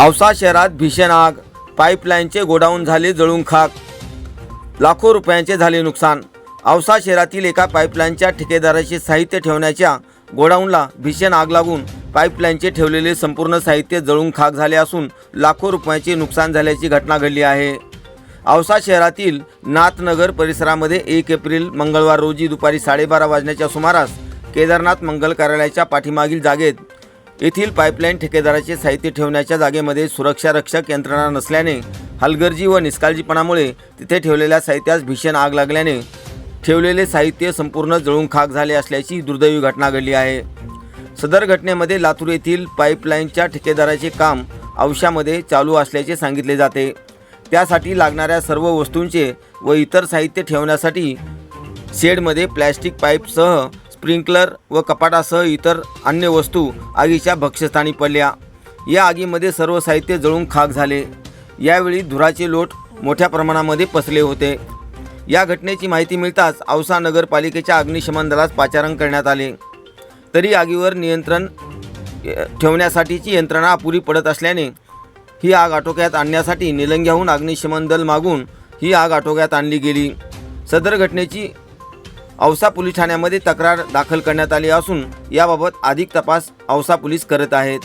औसा शहरात भीषण आग. पाईपलाईनचे गोडाऊन झाले जळून खाक. लाखो रुपयांचे झाले नुकसान. औसा शहरातील एका पाईपलाईनच्या ठेकेदाराचे साहित्य ठेवण्याच्या गोडाऊनला भीषण आग लागून पाईपलाईनचे ठेवलेले संपूर्ण साहित्य जळून खाक झाले असून लाखो रुपयांचे नुकसान झाल्याची घटना घडली आहे. औसा शहरातील नाथनगर परिसरामध्ये एक एप्रिल मंगळवार रोजी दुपारी साडेबारा वाजण्याच्या सुमारास केदारनाथ मंगल कार्यालयाच्या पाठीमागील जागेत येथील पाईपलाईन ठेकेदाराचे साहित्य ठेवण्याच्या जागेमध्ये सुरक्षा रक्षक यंत्रणा नसल्याने हलगर्जी व निष्काळजीपणामुळे तिथे ठेवलेल्या साहित्यास भीषण आग लागल्याने ठेवलेले साहित्य संपूर्ण जळून खाक झाले असल्याची दुर्दैवी घटना घडली आहे. सदर घटनेमध्ये लातूर येथील पाईपलाईनच्या ठेकेदाराचे काम औशामध्ये चालू असल्याचे सांगितले जाते. त्यासाठी लागणाऱ्या सर्व वस्तूंचे व इतर साहित्य ठेवण्यासाठी शेडमध्ये प्लॅस्टिक पाईपसह स्प्रिंकलर व कपाटासह इतर अन्य वस्तू आगीच्या भक्ष्यस्थानी पडल्या. या आगीमध्ये सर्व साहित्य जळून खाक झाले. यावेळी धुराचे लोट मोठ्या प्रमाणामध्ये पसरले होते. या घटनेची माहिती मिळताच औसा नगरपालिकेच्या अग्निशमन दलास पाचारण करण्यात आले. तरी आगीवर नियंत्रण ठेवण्यासाठीची यंत्रणा अपुरी पडत असल्याने ही आग आटोक्यात आणण्यासाठी निलंग्याहून अग्निशमन दल मागून ही आग आटोक्यात आणली गेली. सदर घटनेची औसा पोलीस ठाण्यामध्ये तक्रार दाखल करण्यात आली असून याबाबत अधिक तपास औसा पोलीस करत आहेत.